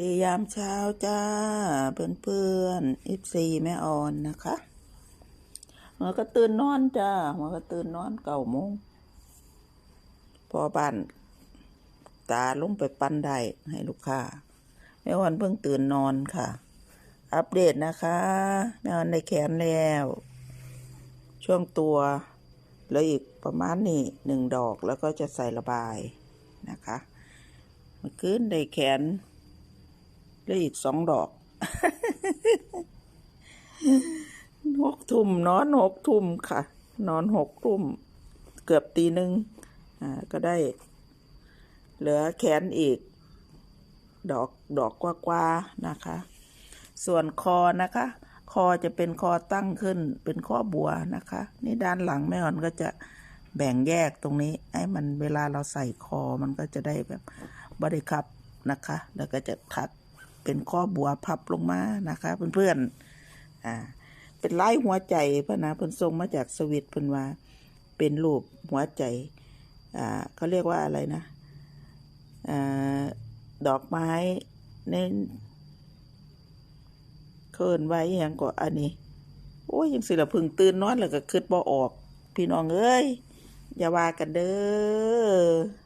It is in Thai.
ดียามเช้าจ้า เพื่อนเพื่อนอิฟซีแม่ออนนะคะมันก็ตื่นนอนจ้ามันก็ตื่นนอนเก่าโมงพอบ้านตาลงไปปั้นได้ให้ลูกค้าแม่ออนเพิ่งตื่นนอนค่ะ อัปเดตนะคะแม่ออนได้แขนแล้ว ช่วงตัวเหลืออีกประมาณนี้หนึ่งดอกแล้วก็จะใส่ระบายนะคะมื่อคืนได้แขน เหลืออีกสองดอกหกทุ่มนอนหกทุ่มค่ะ นอนหกทุ่ม เกือบตีหนึ่งอ่าก็ได้ เหลือแขนอีก ดอกดอกกว่าๆนะคะ ส่วนคอนะคะ คอจะเป็นคอตั้งขึ้น เป็นข้อบัวนะคะ นี่ด้านหลังแม่อ่อนก็จะแบ่งแยกตรงนี้ให้มันเวลาเราใส่คอมันก็จะได้แบบบริคับนะคะ แล้วก็จะถัด เป็นข้อบัวพับลงมานะคะเพื่อนๆอ่าเป็นลายหัวใจพระนะเพิ่นส่งมาจากสวิตเพิ่นว่า เป็นรูปหัวใจอ่าเขาเรียกว่าอะไรนะอ่าดอกไม้ในเคินไว้อหยังก็อันนี้ โอ้ยยังสิละพึ่งตื่นนอนแล้วก็คิดบ่ออก พี่น้องเอ้ยอย่าว่ากันเด้อ